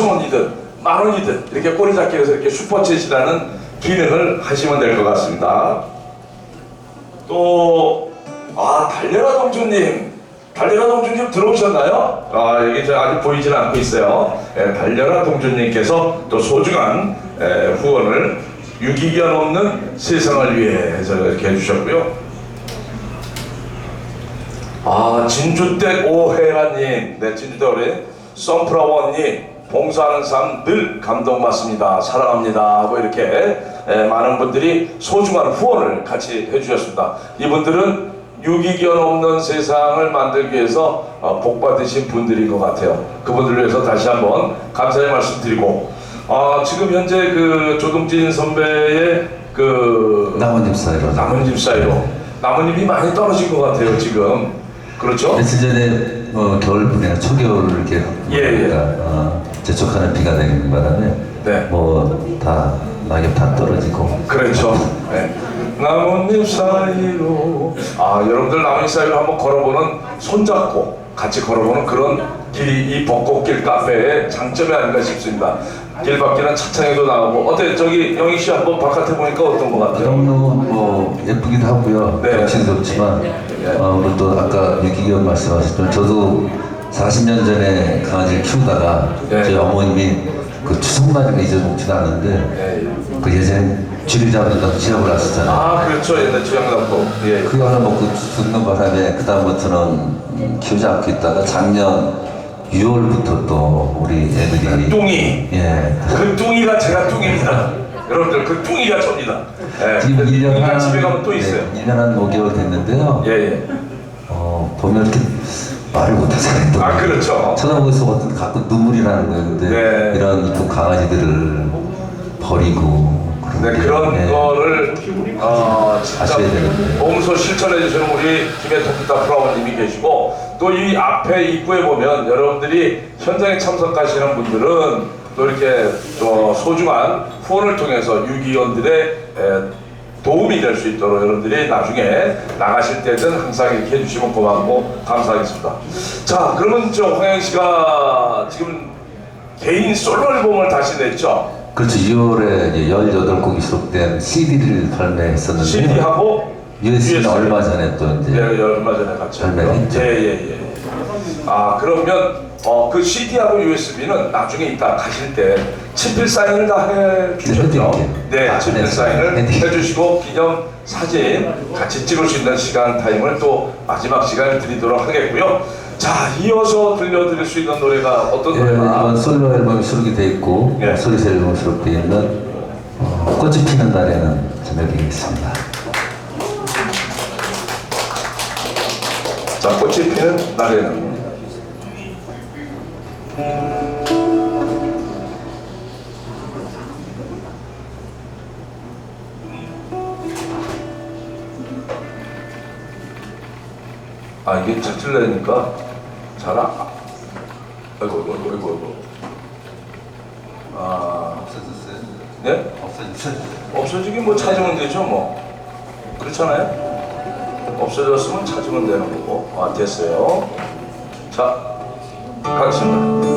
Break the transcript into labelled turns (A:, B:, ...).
A: 5천 원이든 만 원이든 이렇게 꼬리 잡기 위해서 이렇게 슈퍼챗이라는 기능을 하시면 될 것 같습니다. 또, 아, 달려라 동주님. 달려라 동주님 들어오셨나요? 아, 여기 저 아직 보이지는 않고 있어요. 예, 달려라 동주님께서 또 소중한 예, 후원을 유기견 없는 세상을 위해 저 이렇게 해주셨고요. 아, 진주댁 오해라님, 네, 진주댁 우리 썬프라워님, 봉사하는 삶 늘 감동받습니다. 사랑합니다. 하고 이렇게 에, 많은 분들이 소중한 후원을 같이 해주셨습니다. 이분들은 유기견 없는 세상을 만들기 위해서 어, 복 받으신 분들인 것 같아요. 그분들을 위해서 다시 한번 감사의 말씀 드리고, 아, 지금 현재 그 조동진 선배의 그
B: 나뭇잎 사이로.
A: 나뭇잎 사이로 나뭇잎이 많이 떨어진 것 같아요 지금 그렇죠?
B: 며칠 전에 뭐 겨울분이나 초겨울 이렇게
A: 예, 예.
B: 어, 재촉하는 비가 내리는 바람에
A: 네.
B: 뭐 다 낙엽 다 떨어지고
A: 그렇죠 네. 나뭇잎 사이로 아 여러분들 나뭇잎 사이로 한번 걸어보는 손잡고 같이 걸어보는 그런 길이 이 벚꽃길 카페의 장점이 아닌가 싶습니다 길바퀴는 차창에도 나오고 어때 저기 영희 씨 한번 바깥에 보니까 어떤 것 같아요?
B: 너무 뭐 예쁘기도 하고요
A: 네.
B: 정신스럽지만 어, 우리 또 아까 유기견 말씀하셨지만 저도 40년 전에 강아지를 키우다가
A: 네.
B: 저희 어머님이 그 추석날을 잊어먹지도 않는데
A: 예, 예.
B: 그 예전에 쥐를 잡는다고 지압을 하셨잖아요
A: 아 그렇죠 옛날 주양남도 예.
B: 그거 하나 먹고 죽는 바람에 그 다음부터는 음, 키우지 않고 있다가 작년 6월부터 또 우리 애들이
A: 뚱이
B: 예
A: 그 뚱이가 제가 뚱입니다. 여러분들 그 뚱이가 접니다. 예.
B: 지금 1년
A: 뚱이가
B: 한
A: 집에 가면 또 있어요.
B: 네, 1년 한 5개월 됐는데요.
A: 예 예.
B: 어, 보면 이렇게 말을 못하잖아요. 또.
A: 아 그렇죠.
B: 쳐다보면서 어떤 가끔 눈물이 나는 거예요. 근데
A: 네.
B: 이런 이쁜 강아지들을 버리고
A: 네,
B: 게,
A: 그런
B: 네.
A: 거를 어, 진짜
B: 아셔야 되는데.
A: 몸소 실천해 주시는 우리 김해 동부타 프라원님이 계시고 또 이 앞에 입구에 보면 여러분들이 현장에 참석하시는 분들은 또 이렇게 또 소중한 후원을 통해서 유기견들의 에, 도움이 될 수 있도록 여러분들이 나중에 나가실 때든 항상 이렇게 해주시면 고맙고 감사하겠습니다. 자, 그러면 저 황영 씨가 지금 개인 솔로 앨범을 다시 냈죠?
B: 그렇죠. 2월에 이제 18곡이 수록된 CD를 발매했었는데
A: CD하고
B: USB는 얼마 전에 또 이제
A: 예, 얼마 전에 같이
B: 잘
A: 했죠.
B: 맺었죠.
A: 예, 예, 예. 아, 그러면 어, 그 CD하고 USB는 나중에 이따 가실 때 친필 사인을 다 해주셨죠?
B: 해드릴게요.
A: 네,
B: 아,
A: 친필
B: 네,
A: 사인을
B: 해드릴게요.
A: 해주시고 기념 사진 같이 찍을 수 있는 시간 타임을 또 마지막 시간에 드리도록 하겠고요. 자, 이어서 들려드릴 수 있는 노래가 어떤
B: 예,
A: 노래가?
B: 이번 솔로 앨범이 수록이 돼 있고
A: 예.
B: 소리새 앨범 수록되어 있는 어, 꽃이 피는 날에는 제목이 있습니다.
A: 자, 꽃이 피는 날에는 아 이게 자질내니까 잘 아, 아이고 아이고 아이고 아이고 아이고 아
B: 없어졌어요?
A: 네?
B: 없어졌어요?
A: 없어지긴 뭐 찾으면 되죠 뭐 그렇잖아요 없어졌으면 찾으면 되는 거고 아 됐어요 자 가겠습니다